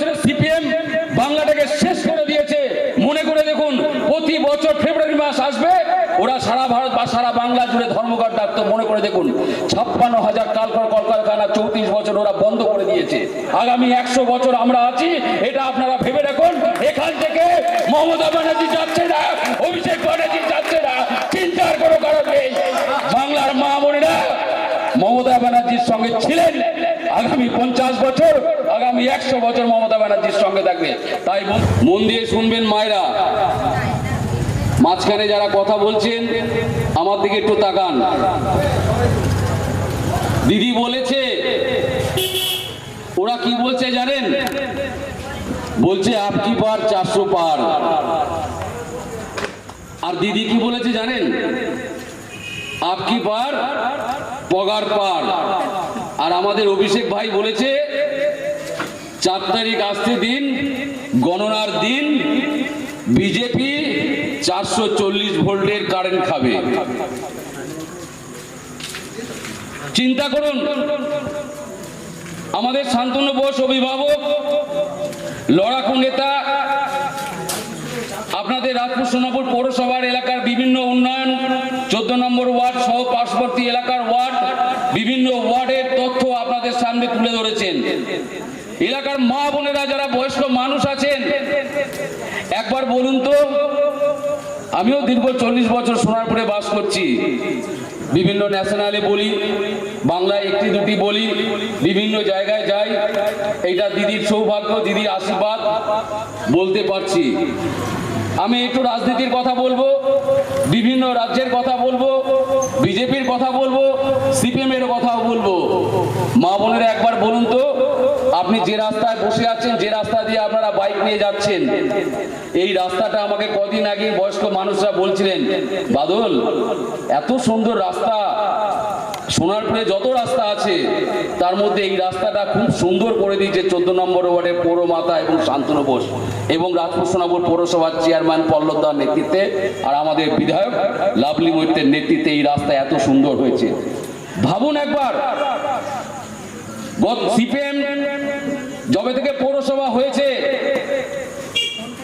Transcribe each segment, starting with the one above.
বছরে সিপিএম বাংলাটাকে শেষ করে দিয়েছে। মনে করে দেখুন, প্রতি বছর ফেব্রুয়ারি মাস আসবে, ওরা সারা ভারত বা সারা বাংলা জুড়ে ধর্মঘট ডাকতো, মনে করে দেখুন, ছাপ্পান্ন হাজার কালকর কলকারখানা চৌত্রিশ বছর ওরা বন্ধ করে দিয়েছে। আগামী একশো বছর আমরা আছি, এটা আপনারা ভেবে রাখুন এখান থেকে মমতা ব্যানার্জি যাচ্ছে না, অভিষেক ব্যানার্জি যাচ্ছে না, চিন্তার কোনো কারণ নেই। বাংলার মা বোনেরা মমতা ব্যানার্জির সঙ্গে ছিলেন, আগামী পঞ্চাশ বছর আগামী একশো বছর মমতা ব্যানার্জির সঙ্গে থাকবে। তাই মন- দিয়ে শুনবেন মায়েরা। মাঝখানে যারা কথা বলছেন, আমার দিকে একটু তাকান। দিদি বলেছে, ওরা কি বলছে জানেন? বলছে আপকি পার, চারশো পার। আর দিদি কি বলেছে জানেন? আপকি পার, পগার পার। আর আমাদের অভিষেক ভাই বলেছে চার তারিখ আসতে দিন, গণনার দিন, বিজেপি চারশো চল্লিশ ভোল্টের কারেন্ট খাবে। চিন্তা করুন, আমাদের শান্তনু বোস অভিভাবক, লড়াকু নেতা, আপনাদের রাজপুর সোনাপুর পৌরসভার এলাকার বিভিন্ন উন্নয়ন, চোদ্দ নম্বর ওয়ার্ড সহ পার্শ্ববর্তী এলাকার ওয়ার্ড, বিভিন্ন ওয়ার্ডের তথ্য আপনাদের সামনে তুলে ধরেছেন। এলাকার মা বোনেরা, যারা বয়স্ক মানুষ আছেন, একবার বলুন তো, আমিও দীর্ঘ চল্লিশ বছর সোনারপুরে বাস করছি। বিভিন্ন ন্যাশনালে বলি, বাংলায় একটি দুটি বলি, বিভিন্ন জায়গায় যাই, এইটা দিদির সৌভাগ্য, দিদির আশীর্বাদ, বলতে পারছি। আমি একটু রাজনীতির কথা বলব, বিভিন্ন রাজ্যের কথা বলব, বিজেপির কথা বলব সিপিএম এর কথাও বলব। মা বোনেরা একবার বলুন তো আপনি যে রাস্তায় বসে আছেন, যে রাস্তা দিয়ে আপনারা বাইক নিয়ে যাচ্ছেন, এই রাস্তাটা আমাকে কদিন আগে বয়স্ক মানুষরা বলছিলেন, বাদল, এত সুন্দর রাস্তা সোনারপুরে যত রাস্তা আছে, তার মধ্যে এই রাস্তাটা খুব সুন্দর করে দিয়েছে চোদ্দ নম্বর ওয়ার্ডের পৌরমাতা এবং শান্তনু বোস এবং রাজপুর সোনাপুর পৌরসভার চেয়ারম্যান পল্লবদার নেতৃত্বে আর আমাদের বিধায়ক লাভলি মৈত্রের নেতৃত্বে এই রাস্তা এত সুন্দর হয়েছে। ভাবুন একবার সিপিএম যবে থেকে পৌরসভা হয়েছে,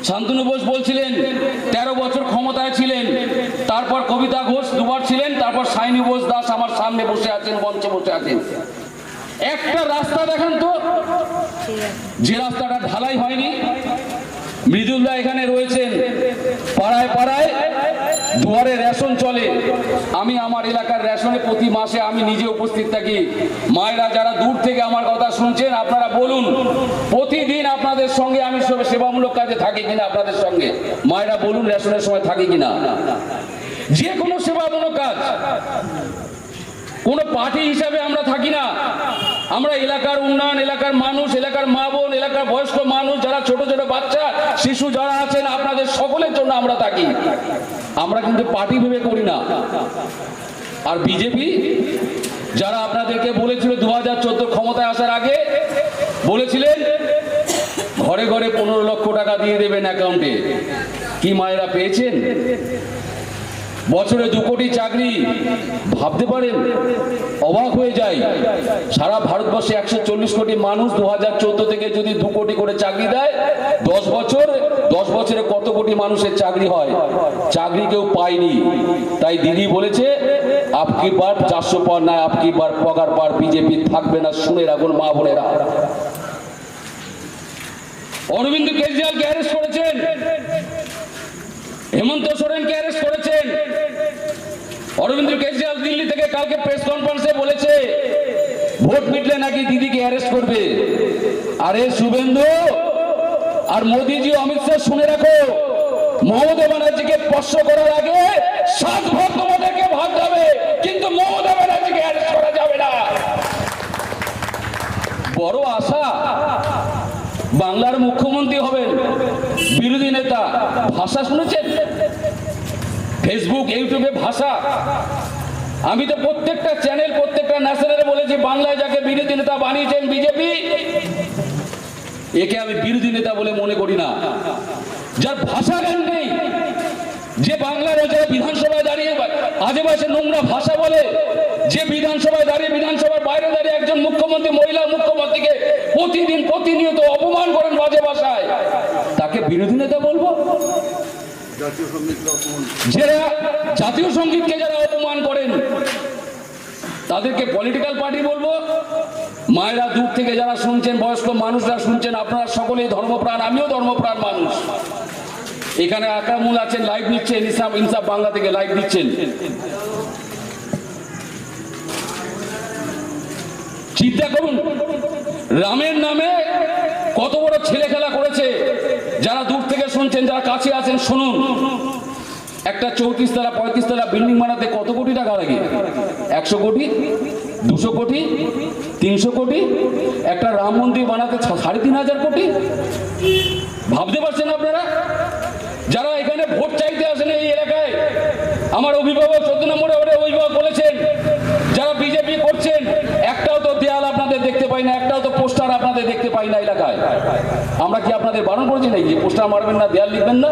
শান্তনু বোস বলছিলেন, তেরো বছর ক্ষমতায় ছিলেন, তারপর কবিতা ঘোষ দুবার ছিলেন, তারপর সাইনি বোস দাস আমার সামনে বসে আছেন, মঞ্চে বসে আছেন। একটা রাস্তা দেখান তো, যে রাস্তাটা ঢালাই হয়নি, মৃদুলদা এখানে রয়েছেন, পাড়ায় পাড়ায় দুয়ারে রেশন চলে। আমি আমার এলাকার রেশনে প্রতি মাসে আমি নিজে উপস্থিত থাকি। মায়েরা যারা দূর থেকে আমার কথা শুনছেন, আপনারা বলুন, প্রতিদিন আপনাদের সঙ্গে আমি সব সেবামূলক কাজে থাকি কিনা আপনাদের সঙ্গে? মায়েরা বলুন, রেশনের সময় থাকি কিনা? যে কোনো সেবামূলক কাজ। কোনো পার্টি হিসাবে আমরা থাকি না। আমরা এলাকার উন্নয়ন, এলাকার মানুষ, এলাকার মা বোন, এলাকার বয়স্ক মানুষ, যারা ছোট ছোট বাচ্চা, শিশু যারা আছেন, আপনাদের সকলের জন্য আমরা থাকি। আমরা কিন্তু পার্টি ভেবে করি না। আর বিজেপি, যারা আপনাদেরকে বলেছিল দু হাজার চোদ্দ ক্ষমতায় আসার আগে, বলেছিলেন, ঘরে ঘরে পনেরো লক্ষ টাকা দিয়ে দেবেন অ্যাকাউন্টে। কি মায়েরা পেয়েছেন? বছরে দু কোটি চাকরি। ভাবতে পারেন, অবাক হয়ে যায় সারা ভারতবর্ষে একশো চল্লিশ কোটি মানুষ দু হাজার চোদ্দ থেকে যদি দু কোটি করে চাকরি দেয়, দশ বছর, দশ বছরে কত কোটি মানুষের চাকরি হয়? চাকরি কেউ পায়নি। তাই দিদি বলেছে আপকি বার চারশো পার না আপকি বার পগার পার বিজেপি থাকবে না। শুনে রাখুন মা বোনেরা। অরবিন্দ কেজরিওয়ালকে অ্যারেস্ট করেছেন। হেমন্ত সোরেনকে অ্যারেস্ট অরবিন্দ কেজরিওয়াল দিল্লি থেকে কালকে প্রেস কনফারেন্সে বলেছে, ভোট মিটলে নাকি দিদিকে অ্যারেস্ট করবে। আরে শুভেন্দু, আর মোদিজি অমিত শাহ শুনে রাখো, মমতা ব্যানার্জিকে স্পর্শ করার আগে সাত ভাগ তোমাদেরকে ভাগ যাবে, কিন্তু মমতা ব্যানার্জিকে অ্যারেস্ট করা যাবে না। বড় আশা, বাংলার মুখ্যমন্ত্রী হবেন বিরোধী নেতা। ভাষা শুনেছেন? ফেসবুক ইউটিউবে ভাষা। আমি তো প্রত্যেকটা চ্যানেল প্রত্যেকটা ন্যাশনালে বলেছি, বাংলায় যাকে বিরোধী নেতা বানিয়েছেন বিজেপি একে আমি বিরোধী নেতা বলে মনে করি না। যার ভাষা জ্ঞান নেই, যে বাংলার যারা বিধানসভায় দাঁড়িয়ে বাজে নোংরা ভাষা বলে, যে বিধানসভায় দাঁড়িয়ে, বিধানসভার বাইরে দাঁড়িয়ে একজন মুখ্যমন্ত্রী, মহিলা মুখ্যমন্ত্রীকে প্রতিদিন প্রতিনিয়ত অপমান করেন বাজে ভাষায়, তাকে বিরোধী নেতা বলব? যারা জাতীয় সঙ্গীতকে যারা অপমান করেন, তাদেরকে পলিটিক্যাল পার্টি বলব। মায়েরা দূর থেকে যারা শুনছেন, বয়স্ক মানুষরা শুনছেন, আপনারা সকলেই ধর্মপ্রাণ, আমিও ধর্মপ্রাণ মানুষ। এখানে আকামুল আছেন লাইভ নিচ্ছেন, ইনসাফ ইনসাফ বাংলা থেকে লাইভ দিচ্ছেন। চিন্তা করুন, রামের নামে কত বড় ছেলে খেলা করেছে। যারা দূর থেকে শুনছেন, যারা কাছে আছেন, শুনুন। একটা চৌত্রিশ তলা পঁয়ত্রিশ তলা বিল্ডিং বানাতে কত কোটি টাকা লাগে? একশো কোটি, দুশো কোটি, তিনশো কোটি? একটা রাম মন্দির বানাতে সাড়ে তিন হাজার কোটি? ভাবতে পারছেন আপনারা? যারা এখানে ভোট চাইতে আসেন এই এলাকায়, আমার অভিভাবক চোদ্দ নম্বরে ওরে অভিভাবক বলেছেন যারা বিজেপি করছেন একটাও তো দেয়াল আপনাদের দেখতে পাই না একটাও তো পোস্টার আপনাদের দেখতে পাই না এলাকায়। আমরা কি আপনাদের বারণ করেছি নাকি? পোস্টার মারবেন না, দেয়াল লিখবেন না?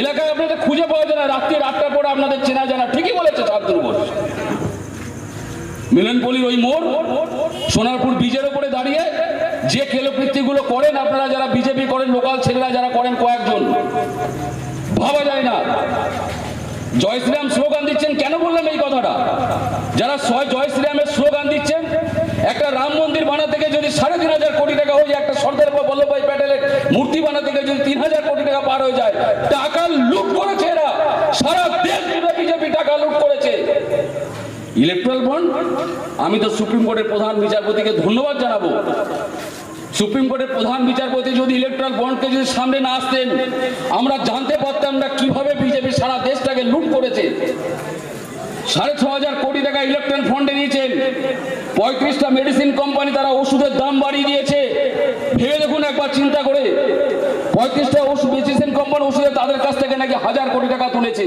এলাকায় আপনাদের খুঁজে পাওয়া যায় না, রাত্রি আটটার পরে আপনাদের চেনা জানা ঠিকই বলেছে শান্তনু বোস মিলনপল্লির ওই মোড়, সোনারপুর বীজের উপরে দাঁড়িয়ে যে খেলোকৃত্যগুলো করেন আপনারা যারা বিজেপি করেন, লোকাল ছেলেরা যারা করেন, কয়েকজন। ভাবা যায় না। জয় শ্রীরাম স্লোগান দিচ্ছেন, কেন বললাম এই কথাটা? যারা জয় শ্রীরামের স্লোগান দিচ্ছেন একটা রাম মন্দির বানাতে গিয়ে যদি সাড়ে তিন হাজার কোটি টাকা হয়ে যায়, একটা সর্দার বল্লভভাই প্যাটেলের মূর্তি বানাতে গিয়ে যদি তিন হাজার কোটি টাকা পার হয়ে যায়, টাকা লুট করেছে এরা। সারা দেশ জুড়ে বিজেপি টাকা লুট করেছে। Electoral bond? আমি তো সুপ্রিম কোর্টের প্রধান বিচারপতিকে ধন্যবাদ জানাব। সুপ্রিম কোর্টের প্রধান বিচারপতি যদি ইলেকট্রাল বন্ডকে যদি সামনে না আসতেন, আমরা জানতে পারতাম না কীভাবে বিজেপি সারা দেশটাকে লুট করেছে। সাড়ে ছ হাজার কোটি টাকা ইলেকট্রন ফন্ডে দিয়েছেন পঁয়ত্রিশটা মেডিসিন কোম্পানি তারা ওষুধের দাম বাড়িয়ে দিয়েছে। ভেবে দেখুন একবার চিন্তা করে। পঁয়ত্রিশটা ওষুধ মেডিসিন কোম্পানি ওষুধে তাদের কাছ থেকে নাকি হাজার কোটি টাকা তুলেছে।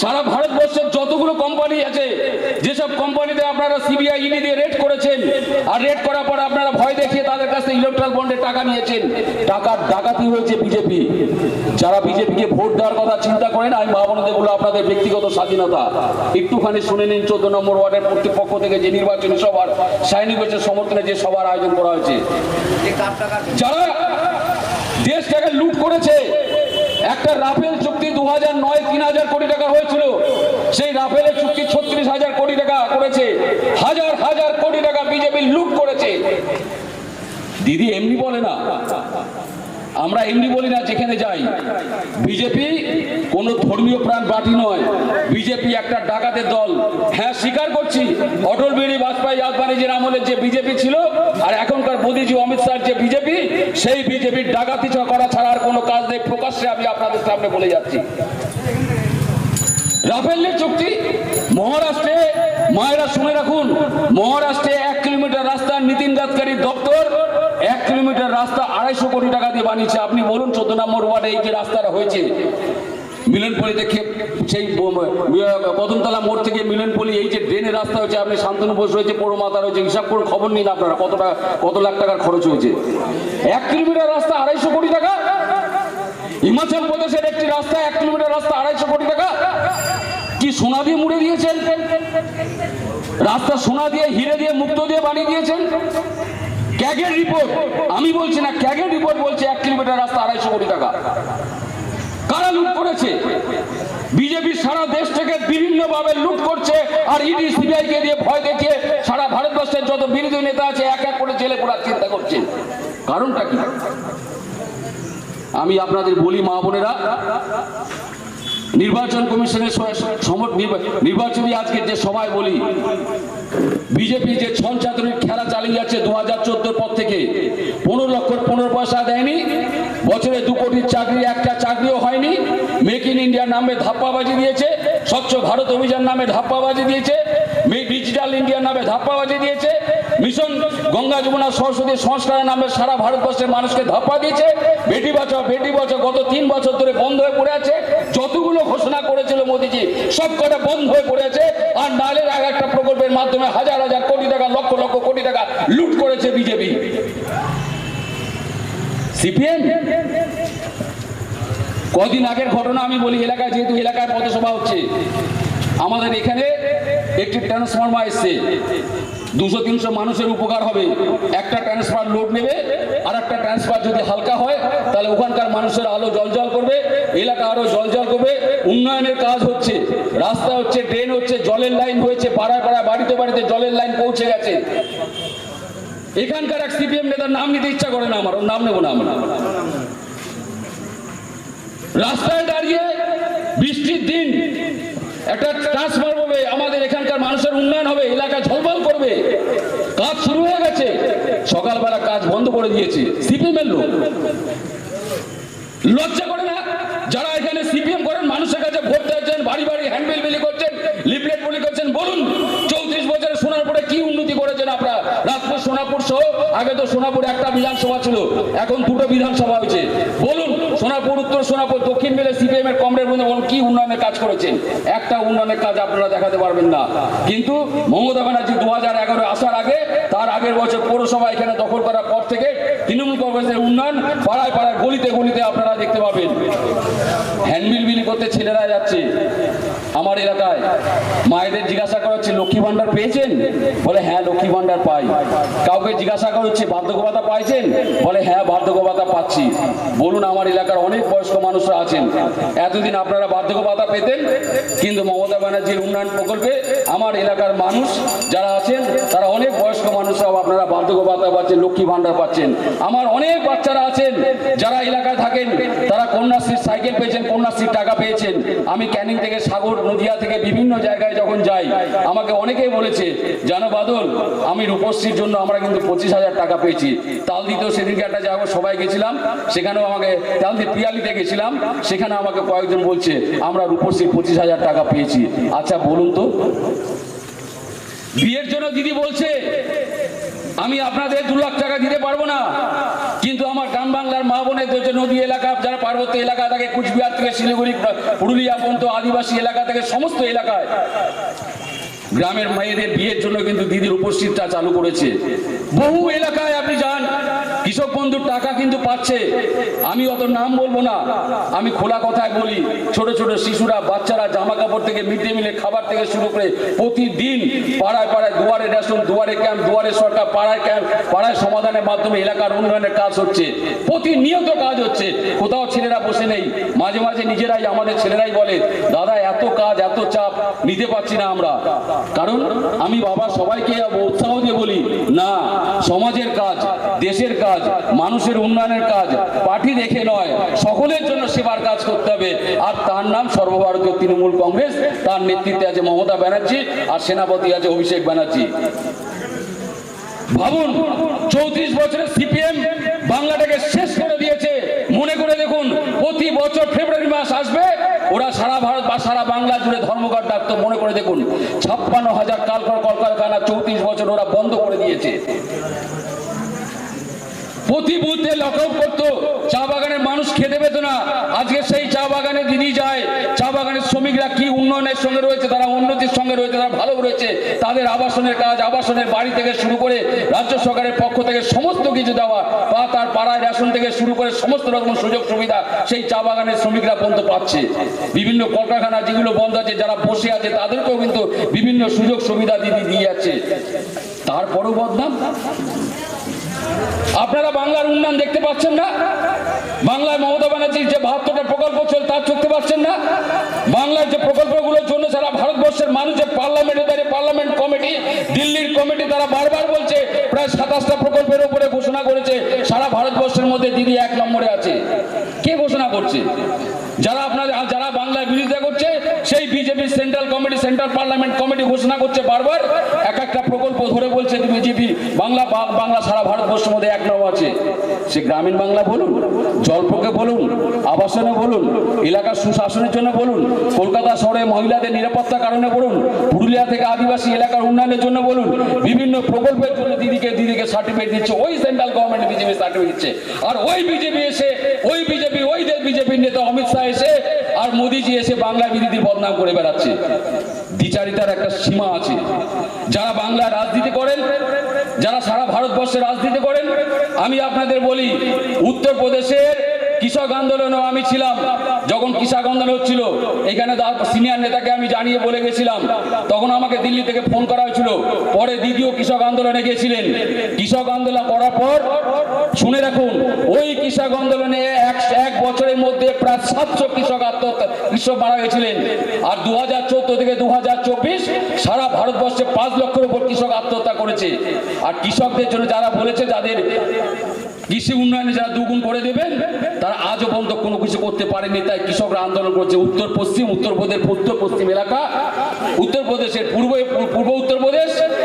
সারা ভারতবর্ষের যতগুলো কোম্পানি আছে, যেসব কোম্পানিতে আপনারা সিবিআই ইডি দিয়ে রেড করেছেন, আর রেড করার পর আপনারা ভয় দেখিয়ে তাদের কাছ ইলেকট্রাল বন্ডে টাকা নিয়েছেন। টাকার ডাকাতি হয়েছে বিজেপি যারা বিজেপিকে ভোট দেওয়ার কথা চিন্তা করেন, আমি মা বোনদের বলে আপনাদের ব্যক্তিগত স্বাধীনতা। একটুখানি শুনে নিন, চোদ্দ নম্বর ওয়ার্ডের কর্তৃপক্ষ থেকে যে নির্বাচনী সভার সাইনি গোছের সমর্থনে যে সভার আয়োজন করা হয়েছে। যারা দেশটাকে লুট করেছে একটা রাফেল চুক্তি দু হাজার নয় তিন হাজার কোটি টাকা হয়েছিল। সেই রাফেলের চুক্তি ছত্রিশ হাজার কোটি টাকা করেছে। হাজার হাজার কোটি টাকা বিজেপি লুট করেছে। দিদি এমনি বলে না। আমরা এমনি বলি না যেখানে যাই। বিজেপি কোনো ধর্মীয় প্রাণ পার্টি নয়। বিজেপি একটা ডাকাতের দল। হ্যাঁ স্বীকার করছি, অটল বিহারী বাজপেয়ী, আদবানিজির আমলের যে বিজেপি ছিল, আর এখনকার মোদীজি, অমিত শাহ যে বিজেপি, সেই বিজেপির ডাকাতি করা ছাড়া আর কোনো কাজ নেই প্রকাশ্যে আমি আপনাদের সামনে বলে যাচ্ছি। রাফেলের চুক্তি, মহারাষ্ট্রে, মায়েরা শুনে রাখুন, মহারাষ্ট্রে এক কিলোমিটার রাস্তা নীতিন গাডকারির দপ্তর, এক কিলোমিটার রাস্তা আড়াইশো কোটি টাকা দিয়ে বানিয়েছে। আপনি বলুন, চোদ্দ নম্বর ওয়ার্ডে এই যে রাস্তাটা হয়েছে মিলনপল্লিতে সেই কদমতলা মোড় থেকে মিলনপল্লি, এই যে ড্রেনের রাস্তা হয়েছে, আপনি শান্তনু বোস রয়েছে পৌর মাতা রয়েছে, হিসাব করে খবর নিন আপনারা, কত টাকা কত লাখ টাকার খরচ হয়েছে। এক কিলোমিটার রাস্তা আড়াইশো কোটি টাকা হিমাচল প্রদেশের একটি রাস্তা, এক কিলোমিটার রাস্তা, আড়াইশো কোটি টাকা। কি সোনা দিয়ে মুড়ে দিয়েছেন? রাস্তা সোনা দিয়ে, হিরে দিয়ে, মুক্ত দিয়ে বানিয়ে দিয়েছেন? ক্যাগের রিপোর্ট, আমি বলছি না, ক্যাগের রিপোর্ট বলছে এক কিলোমিটার রাস্তা, আড়াইশো কোটি টাকা। কারা লুট করেছে? বিজেপি সারা দেশ থেকে বিভিন্ন ভাবে লুট করছে, আর ইডি সিবিআই কে দিয়ে ভয় দেখিয়ে সারা ভারতবর্ষের যত বিরোধী নেতা আছে, এক এক করে জেলে পড়ার চিন্তা করছে। কারণটা কি? আমি আপনাদের বলি, মা বোনেরা, নির্বাচন কমিশনের নির্বাচনী আজকে যে সভায় বলি, বিজেপি যে ছল চাতুরির খেলা চালিয়ে যাচ্ছে দু হাজার চোদ্দোর পর থেকে, পনেরো লক্ষ পনেরো পয়সা দেয়নি, বছরে দু কোটির চাকরি, একটা চাকরিও হয়নি, মেক ইন ইন্ডিয়ার নামে ধাপ্পাবাজি দিয়েছে, স্বচ্ছ ভারত অভিযান নামে ধাপ্পাবাজি দিয়েছে ডিজিটাল ইন্ডিয়ার নামে ধাপ্পাবাজি দিয়েছে মিশন গঙ্গা যমুনা সরস্বতী সংস্কারের নামে সারা ভারতবর্ষের মানুষকে ধাপ্পা দিয়েছে। বেটি বাঁচাও বেটি বাঁচাও, গত তিন বছর ধরে বন্ধ হয়ে পড়ে আছে। যতগুলো ঘোষণা করেছিল মোদিজি, সব কটা বন্ধ হয়ে পড়ে আছে। আর নালের এক একটা প্রকল্পের মাধ্যমে হাজার হাজার কোটি টাকা, লক্ষ লক্ষ কোটি টাকা লুট করেছে বিজেপি। সিপিএম? কদিন আগের ঘটনা আমি বলি, এলাকায় যেহেতু এলাকায় পথসভা হচ্ছে, আমাদের এখানে একটি ট্রান্সফর্মার এসছে। দুশো, তিনশো মানুষের উপকার হবে। একটা ট্রান্সফার লোড নেবে, আর একটা ট্রান্সফার যদি হালকা হয়, তাহলে ওখানকার মানুষের আলো জলজল করবে, এলাকা আরও জলজল করবে। উন্নয়নের কাজ হচ্ছে। রাস্তা হচ্ছে ড্রেন হচ্ছে, জলের লাইন হয়েছে, পাড়ায় পাড়ায়, বাড়িতে বাড়িতে জলের লাইন পৌঁছে গেছে। এখানকার এক সিপিএম নেতার নাম নিতে ইচ্ছা করে না আমার, ওর নাম নেব না আমরা। রাস্তায় দাঁড়িয়ে বৃষ্টির দিন একটা ট্রান্সফার হবে, আমাদের এখানকার মানুষের উন্নয়ন হবে, এলাকা ঝলমল করবে। কাজ শুরু হয়ে গেছে। সকালবেলা কাজ বন্ধ করে দিয়েছে। সিপিএম এর লোক লজ্জা করে না? যারা এখানে সিপিএম করেন, মানুষের কাছে ভোট দিয়েছেন বাড়ি বাড়ি হ্যান্ডবিল বিলি করছেন লিফলেট বিলি করছেন, বলুন চৌত্রিশ বছরে সোনারপুরে কি উন্নতি করেছেন আপনারা রাজপুর সোনাপুর সহ আগে তো সোনাপুরে একটা বিধানসভা ছিল, এখন দুটো বিধানসভা হয়েছে। বলুন, সোনাপুর, উত্তর সোনাপুর, দক্ষিণ মিলে সিপিএম এর কমরেড বলুন, কি উন্নয়নের কাজ করেছেন? একটা উন্নয়নের কাজ আপনারা দেখাতে পারবেন না। কিন্তু মমতা ব্যানার্জি দু হাজার এগারো আসার আগে, তার আগের বছর পৌরসভা এখানে দখল করার পর থেকে তৃণমূল কংগ্রেসের উন্নয়ন পাড়ায় পাড়ায়, গলিতে গলিতে আপনারা দেখতে পাবেন। হ্যান্ডবিল বিলি করতে ছেলেরা যাচ্ছে। আমার এলাকায় মায়েদের জিজ্ঞাসা করা হচ্ছে, লক্ষ্মী ভান্ডার পেয়েছেন? বলে হ্যাঁ লক্ষ্মী ভান্ডার পাই। কাউকে জিজ্ঞাসা করা হচ্ছে বার্ধক্য ভাতা পাইছেন? বলে হ্যাঁ বার্ধক্য ভাতা পাচ্ছি। বলুন, আমার এলাকার অনেক বয়স্ক মানুষরা আছেন। এতদিন আপনারা বার্ধক্য ভাতা পেতেন, কিন্তু মমতা ব্যানার্জির উন্নয়ন প্রকল্পে আমার এলাকার মানুষ যারা আছেন, তারা অনেক বয়স্ক মানুষরাও আপনারা বার্ধক্য ভাতা পাচ্ছেন, লক্ষ্মী ভান্ডার পাচ্ছেন। আমার অনেক বাচ্চারা আছেন, যারা এলাকায় থাকেন, তারা কন্যাশ্রীর সাইকেল পেয়েছেন, কন্যাশ্রীর টাকা পেয়েছেন। আমি ক্যানিং থেকে সাগর নদিয়া থেকে বিভিন্ন জায়গায় যখন যাই, আমাকে অনেকেই বলেছে, জানো বাদল, আমি রূপশ্রীর জন্য আমরা কিন্তু পঁচিশ হাজার টাকা পেয়েছি। তালদিতেও সেদিনকে একটা যাব সবাই গেছিলাম, সেখানেও আমাকে তালদি পিয়ালিতে গেছিলাম, সেখানে আমাকে কয়েকজন বলছে, আমরা রূপশ্রীর পঁচিশ হাজার টাকা পেয়েছি। আচ্ছা বলুন তো। বিয়ের জন্য দিদি বলছে আমি আপনাদের দু লাখ টাকা দিতে পারব না। কিন্তু আমার গ্রাম বাংলার মা বোনের যে নদী এলাকা, যারা পার্বত্য এলাকা থাকে, কুচবিহার থেকে শিলিগুড়ি, পুরুলিয়া পর্যন্ত আদিবাসী এলাকা থেকে, সমস্ত এলাকায়। গ্রামের মেয়েদের বিয়ের জন্য কিন্তু দিদির উপস্থিতটা চালু করেছে। বহু এলাকায় আপনি যান কৃষক বন্ধুর টাকা কিন্তু পাচ্ছে। আমি অত নাম বলব না। আমি খোলা কথায় বলি, ছোট ছোট শিশুরা, বাচ্চারা জামা কাপড় থেকে মিড ডে মিলের খাবার থেকে শুরু করে প্রতিদিন পাড়ায় পাড়ায় দুয়ারে রেশন, দুয়ারে ক্যাম্প, দুয়ারে সরকার, পাড়ায় ক্যাম্প, পাড়ায় সমাধানের মাধ্যমে এলাকার উন্নয়নের কাজ হচ্ছে। প্রতিনিয়ত কাজ হচ্ছে। কোথাও ছেলেরা বসে নেই। মাঝে মাঝে নিজেরাই, আমাদের ছেলেরাই বলে, দাদা, এত কাজ, এত চাপ, নিতে পারছি না আমরা। কারণ আমি বাবা সবাইকে উৎসাহ দিয়ে বলি, না সমাজের কাজ, দেশের কাজ, মানুষের উন্নয়নের কাজ পার্টি দেখে নয়, সকলের জন্য সেবার কাজ করতে হবে। আর তার নাম সর্বভারতীয় তৃণমূল কংগ্রেস, তার নেতৃত্বে আছে মমতা ব্যানার্জি আর সেনাপতি আছে অভিষেক ব্যানার্জি। ভাবুন, চৌত্রিশ বছরের সিপিএম বাংলাটাকে শেষ করে দিয়েছে মনে করে দেখুন প্রতি বছর ফেব্রুয়ারি মাস আসবে, ওরা সারা ভারত বা সারা বাংলা জুড়ে ধর্মঘট ডাকতো, মনে করে দেখুন, ছাপ্পান্ন হাজার কালকর কলকারখানা চৌত্রিশ বছর ওরা বন্ধ করে দিয়েছে। প্রতি বুথে লকআউট করতো, চা বাগানের মানুষ খেতে পেত না। আজকে সেই চা বাগানে দিদি যায়, চা বাগানের শ্রমিকরা কি উন্নয়নের সঙ্গে রয়েছে, তারা উন্নতির সঙ্গে রয়েছে, তারা ভালো রয়েছে, তাদের আবাসনের কাজ, আবাসনের বাড়ি থেকে শুরু করে রাজ্য সরকারের পক্ষ থেকে সমস্ত কিছু দেওয়া পাড়ায় রেশন থেকে শুরু করে সমস্ত রকম সুযোগ সুবিধা সেই চা বাগানের শ্রমিকরা পর্যন্ত পাচ্ছে। বিভিন্ন কলকারখানা যেগুলো বন্ধ আছে, যারা বসে আছে, তাদেরকেও কিন্তু বিভিন্ন সুযোগ সুবিধা দিদি দিয়ে যাচ্ছে। তারপরও বদনাম? আপনারা বাংলার উন্নয়ন দেখতে পাচ্ছেন না। বাংলায় মমতা ব্যানার্জির যে বাহাত্তরটা প্রকল্প চল তার চলতে পারছেন না। বাংলার যে প্রকল্পগুলোর জন্য সারা ভারতবর্ষের মানুষের পার্লামেন্টে দাঁড়িয়ে পার্লামেন্ট কমিটি, দিল্লির কমিটি, তারা বারবার বলছে, প্রায় সাতাশটা প্রকল্পের উপরে ঘোষণা করেছে। সারা ভারতবর্ষের মধ্যে দিদি এক নম্বরে আছে। কে ঘোষণা করছে? যারা আপনাদের যারা বাংলার বিরোধিতা করছে সেই BJP central committee, central parliament committee ঘোষণা করছে বারবার। এক একটা প্রকল্প ধরে বলছে বিজেপি, বাংলা বাংলা সারা ভারতবর্ষের মধ্যে এক নম্বর আছে। সে গ্রামীণ বাংলা বলুন, জলপকে বলুন, আবাসনে বলুন, এলাকার সুশাসনের জন্য বলুন, কলকাতা শহরে মহিলাদের নিরাপত্তার কারণে বলুন, পুরুলিয়া থেকে আদিবাসী এলাকার উন্নয়নের জন্য বলুন, বিভিন্ন প্রকল্পের জন্য দিদিকে দিদিকে সার্টিফিকেট দিচ্ছে, ওই সেন্ট্রাল গভর্নমেন্ট বিজেপি সার্টিফিকেট দিচ্ছে। আর ওই বিজেপি এসে, ওই বিজেপি, ওই বিজেপির নেতা অমিত শাহ এসে মোদিজি এসে বাংলা বিরোধী বদনাম করে বেড়াচ্ছে। দ্বিচারিতার একটা সীমা আছে। যারা বাংলা রাজনীতি করেন, যারা সারা ভারতবর্ষে রাজনীতি করেন, আমি আপনাদের বলি, উত্তরপ্রদেশের কৃষক আন্দোলনেও আমি ছিলাম। যখন কৃষক আন্দোলন হচ্ছিল, এখানে সিনিয়র নেতাকে আমি জানিয়ে বলে গেছিলাম। তখন আমাকে দিল্লি থেকে ফোন করা হয়েছিল। পরে দ্বিতীয় কৃষক আন্দোলনে গিয়েছিলেন। কৃষক আন্দোলন করার পর শুনে রাখুন, ওই কৃষক আন্দোলনে এক এক বছরের মধ্যে প্রায় সাতশো কৃষক আত্মহত্যা কৃষক মারা গেছিলেন আর দু হাজার চোদ্দ থেকে দু হাজার চব্বিশ সারা ভারতবর্ষে পাঁচ লক্ষের উপর কৃষক আত্মহত্যা করেছে। আর কৃষকদের জন্য যারা বলেছে যাদের কৃষি উন্নয়নে যারা দুগুণ করে দেবেন, তারা আজও পর্যন্ত কোনো কিছু করতে পারেনি। তাই কৃষকরা আন্দোলন করছে উত্তর পশ্চিম উত্তরপ্রদেশ উত্তর পশ্চিম এলাকা উত্তরপ্রদেশের পূর্ব পূর্ব উত্তরপ্রদেশ তারা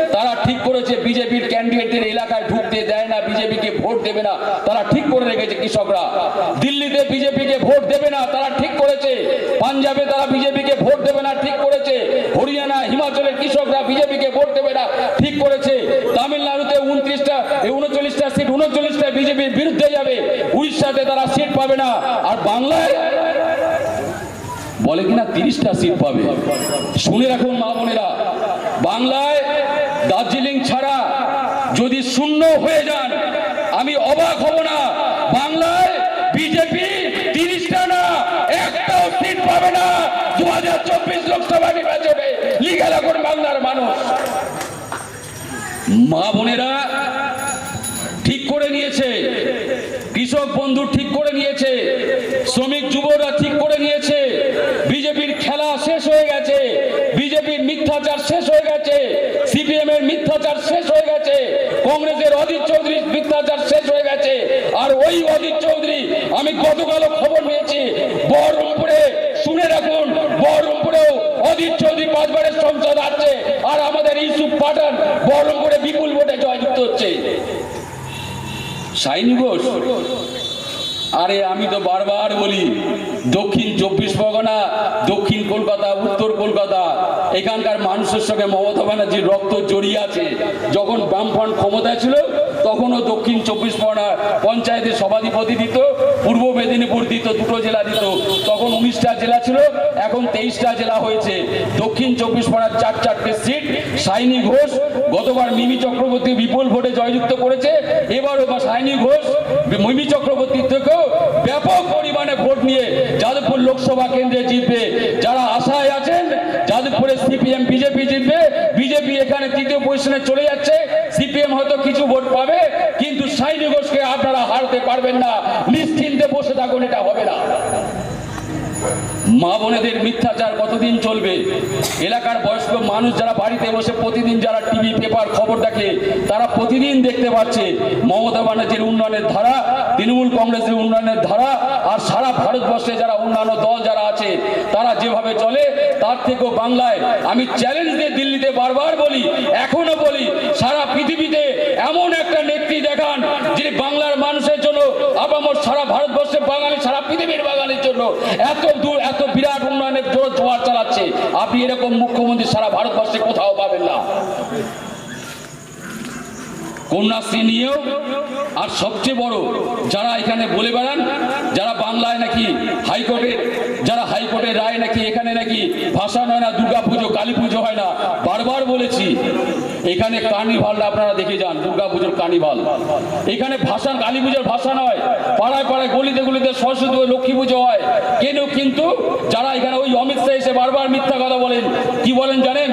ঠিক করেছে, বিজেপির ক্যান্ডিডেটদের এলাকায় ঢুকতে দেয় না, বিজেপিকে ভোট দেবে না, তারা ঠিক করে রেখেছে কৃষকরা। দিল্লিতে বিজেপিকে ভোট দেবে না, তারা ঠিক করেছে। পাঞ্জাবে তারা বিজেপিকে ভোট দেবে না, ঠিক করেছে। হরিয়ানা, হিমাচলের কৃষকরা বিজেপিকে ভোট দেবে না, ঠিক করেছে। তামিলনাড়ুতে উনত্রিশটা উনচল্লিশটা সিট উনচল্লিশটা বিজেপির বিরুদ্ধে যাবে। উড়িষ্যাতে তারা সিট পাবে না। আর বাংলায় বলে কিনা তিরিশটা সিট পাবে। শুনে রাখুন মা বোনেরা, বাংলায় দার্জিলিং ছাড়া যদি শূন্য হয়ে যান, আমি অবাক হব না। বাংলায় বিজেপি তিরিশটা না, একটাও সিট পাবে না। দু হাজার চব্বিশ লোকসভা নির্বাচনে লিখে রাখুন বাংলার মানুষ। মা বোনেরা ঠিক করে নিয়েছে কৃষক বন্ধু ঠিক করে নিয়েছে শ্রমিক যুবরা ঠিক করে নিয়েছে বিজেপির খেলা শেষ হয়ে গেছে বিজেপির মিথ্যাচার শেষ হয়ে গেছে সিপিএম এর মিথ্যাচার শেষ হয়ে গেছে কংগ্রেসের অজিত চৌধুরীর মিথ্যাচার শেষ হয়ে গেছে আর ওই অজিত চৌধুরী, আমি গতকালও খবর নিয়েছি বহরমপুরে, শুনে রাখুন, বহরমপুরেও অজিত চৌধুরী পাঁচবারের সংসদ আছে, আর আমাদের ইউসুফ পাঠান বহরমপুরে বিপুল ভোটে জয়যুক্ত হচ্ছে। সাইনি ঘোষ, আরে আমি তো বারবার বলি, দক্ষিণ চব্বিশ পরগনা, দক্ষিণ কলকাতা, উত্তর কলকাতা, এখানকার মানুষের সঙ্গে মমতা ব্যানার্জির রক্ত জড়িয়ে আছে। যখন বামফ্রন্ট ক্ষমতায় ছিল তখনও দক্ষিণ চব্বিশ পরগনা পঞ্চায়েতের সভাধিপতি দিত, পূর্ব মেদিনীপুর দিত, দুটো জেলা দিত। তখন উনিশটা জেলা ছিল, এখন তেইশটা জেলা হয়েছে। দক্ষিণ চব্বিশ পরগনার চার চারটে সিট সাইনি ঘোষ, গতবার মিমি চক্রবর্তী বিপুল ভোটে জয়যুক্ত করেছে, এবারও বা সাইনি ঘোষ, মিমি চক্রবর্তীর থেকেও ব্যাপক পরিমাণে ভোট নিয়ে যাদবপুর লোকসভা কেন্দ্রে জিতবে। যারা আশায় আছেন যাদবপুরে সিপিএম, বিজেপি জিতবে। বিজেপি এখানে তৃতীয় পজিশনে চলে যাচ্ছে। সিপিএম হয়তো কিছু ভোট পাবে, কিন্তু সাইনি ঘোষকে আপনারা হারতে পারবেন না। নিশ্চিন্তে বসে থাকুন, এটা হবে না। মা বোনেদের মিথ্যাচার কতদিন চলবে? এলাকার বয়স্ক মানুষ যারা বাড়িতে বসে প্রতিদিন যারা টিভি পেপার খবর দেখে, তারা প্রতিদিন দেখতে পাচ্ছে মমতা ব্যানার্জির উন্নয়নের ধারা তৃণমূল কংগ্রেসের উন্নয়নের ধারা আর সারা ভারতবর্ষে যারা অন্যান্য দল যারা আছে, তারা যেভাবে চলে, তার থেকেও বাংলায় আমি চ্যালেঞ্জ দিয়ে দিল্লিতে বারবার বলি, এখনও বলি, সারা পৃথিবীতে এমন একটা নেত্রী দেখান যিনি বাংলার মানুষের জন্য, আপামর সারা ভারতবর্ষের বাঙালি, সারা পৃথিবীর বাঙালির জন্য এত দূর, এত বিরাট উন্নয়নের জোর জোয়ার চালাচ্ছে। আপনি এরকম মুখ্যমন্ত্রী সারা ভারতবর্ষে কোথাও পাবেন না। কন্যাশ্রী নিয়েও, আর সবচেয়ে বড়, যারা এখানে বলে বেড়ান, যারা বাংলায় নাকি হাইকোর্টে, যারা হাইকোর্টের রায় নাকি এখানে নাকি ভাষণ হয় না দুর্গা পুজো কালী পুজো হয় না, বারবার বলেছি, এখানে কার্নিভালটা আপনারা দেখে যান দুর্গা পুজোর কার্নিভাল। এখানে ভাষণ কালী পুজোর ভাষণ হয় পাড়ায় পাড়ায় গলিতে গলিতে সরস্বতী লক্ষ্মী পুজো হয়। কেন কিন্তু, যারা এখানে ওই অমিত শাহ এসে বারবার মিথ্যা কথা বলেন, কি বলেন জানেন?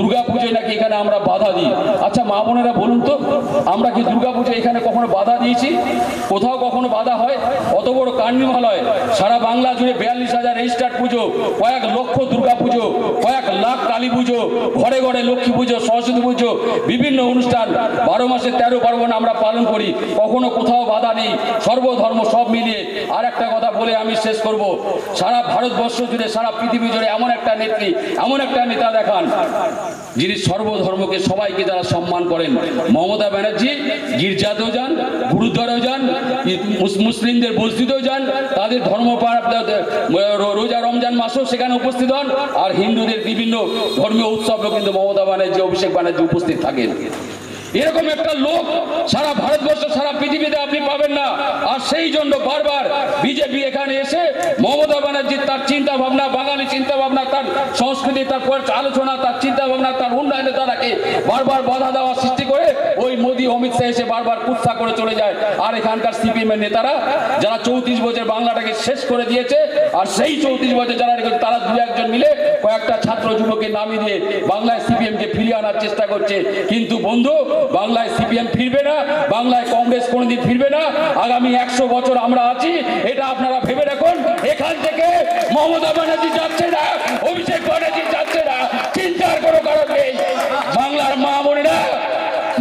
দুর্গা পুজোয় নাকি এখানে আমরা বাধা দিই? আচ্ছা মা বোনেরা বলুন তো, আমরা কি দুর্গা পুজো এখানে কখনো বাধা দিয়েছি? কোথাও কখনো বাধা হয়? অত বড় কার্নিভাল হয় সারা বাংলা জুড়ে বিয়াল্লিশ হাজার রেজিস্টার্ড পুজো, কয়েক লক্ষ দুর্গা পুজো কয়েক লাখ কালী পুজো, ঘরে ঘরে লক্ষ্মী পুজো, সরস্বতী পুজো, বিভিন্ন অনুষ্ঠান। বারো মাসে তেরো পার্বণ আমরা পালন করি, কখনো কোথাও বাধা নেই। সর্বধর্ম সব মিলিয়ে আর একটা কথা বলে আমি শেষ করব। সারা ভারতবর্ষ জুড়ে, সারা পৃথিবী জুড়ে এমন একটা নেত্রী, এমন একটা নেতা দেখান। যিনি সর্বধর্মকে সবাইকে যারা সম্মান করেন, মমতা ব্যানার্জি গির্জাতেও যান, গুরুদ্বারেও যান মুসলিমদের মসজিদেও যান, তাদের ধর্ম রোজা রমজান মাসেও সেখানে উপস্থিত হন, আর হিন্দুদের বিভিন্ন ধর্মীয় উৎসবেও কিন্তু মমতা ব্যানার্জি, অভিষেক ব্যানার্জি উপস্থিত থাকেন। এরকম একটা লোক সারা ভারতবর্ষ, সারা পৃথিবীতে আপনি পাবেন না। আর সেই জন্য বারবার বিজেপি এখানে এসে মমতা ব্যানার্জির তার চিন্তা ভাবনা তার সংস্কৃতি, তার আলোচনা, তার চিন্তা ভাবনা তার উন্নয়নে তারাকে বারবার বাধা দেওয়া সৃষ্টি করে, ওই মোদী, অমিত শাহ এসে বারবার কুৎসা করে চলে যায়। আর এখানকার সিপিএম এর নেতারা, যারা চৌত্রিশ বছর বাংলাটাকে শেষ করে দিয়েছে, আর সেই চৌত্রিশ বছর যারা রেখেছে, তারা দু একজন মিলে কয়েকটা ছাত্র যুবককে নামিয়ে দিয়ে বাংলায় সিপিএম কে ফিরিয়ে আনার চেষ্টা করছে। কিন্তু বন্ধু, বাংলায় সিপিএম ফিরবে না, বাংলায় কংগ্রেস কোনোদিন ফিরবে না। আগামী একশো বছর আমরা আছি, এটা আপনারা ভেবে রাখুন এখান থেকে মমতা ব্যানার্জি যাচ্ছে না অভিষেক ব্যানার্জি যাচ্ছে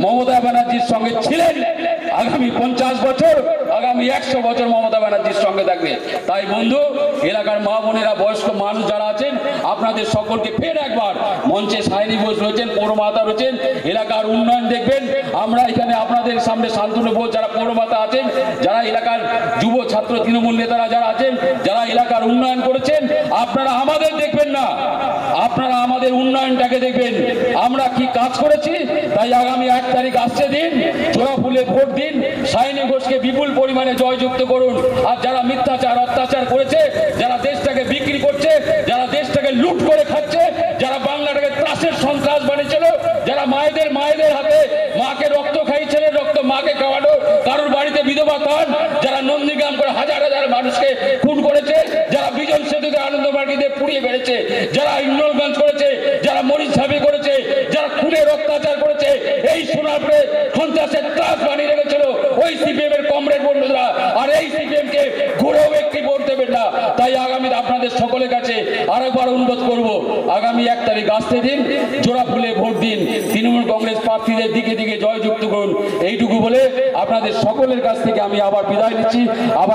মমতা ব্যানার্জির সঙ্গে ছিলেন আগামী পঞ্চাশ বছর, আগামী একশো বছর মমতা ব্যানার্জির সঙ্গে থাকবে। তাই বন্ধু, এলাকার মা বোনেরা, বয়স্ক মানুষ যারা আছেন, আপনাদের সকলকে ফের একবার মঞ্চে সায়নী বোস রয়েছেন, পৌরমাতা রয়েছেন, এলাকার উন্নয়ন দেখবেন। আমরা এখানে আপনাদের সামনে শান্তনু বোস যারা পৌরমাতা আছেন, যারা এলাকার যুব ছাত্র, তৃণমূল নেতারা যারা আছেন, যারা এলাকার উন্নয়ন করেছেন, আপনারা আমাদের দেখবেন না। আপনারা আমাদের উন্নয়নটাকে দেখবেন। আমরা কি কাজ করেছি? তাই আগামী এক তারিখ আসছে দিন, জোড়া ফুলে ভোট দিন সাইনি ঘোষকে বিপুল পরিমাণে জয়যুক্ত করুন। আর যারা মিথ্যাচার, অত্যাচার করেছে, যারা দেশটাকে বিক্রি করছে, যারা দেশটাকে লুট করে খাচ্ছে যারা বাংলাটাকে ত্রাসের সন্ত্রাস বানিয়েছিল যারা মায়েদের মায়েদের হাতে মাকে রক্ত খাইয়েছিল রক্ত মাকে খাওয়ানো কারোর বাড়িতে বিধবা তান যারা নন্দীগ্রাম করে হাজার হাজার মানুষকে খুন করেছে যারা বিজন সেতুতে আনন্দ মার্গিতে পুড়িয়ে বেড়েছে যারা ইন্দ্রগঞ্জ করেছে যারা মরিচ ছাবি করেছে যারা খুনের অত্যাচার করেছে এই সোনারপুরে সন্ত্রাসের ত্রাস বানিয়ে রেখেছিল ওই সিপিএম এর কমরেড বন্ধুরা আর এই সিপিএম কে ঘুরেও একটি ভোট দেবেন না তাই আগামী আপনাদের সকলের কাছে আরেকবার অনুরোধ করব, আগামী এক তারিখ আসতে দিন জোড়া ফুলে ভোট দিন। তৃণমূল কংগ্রেস প্রার্থীদের দিকে দিকে জয়যুক্ত করুন। এইটুকু বলে আপনাদের সকলের কাছ থেকে আমি আবার বিদায় নিচ্ছি। আবার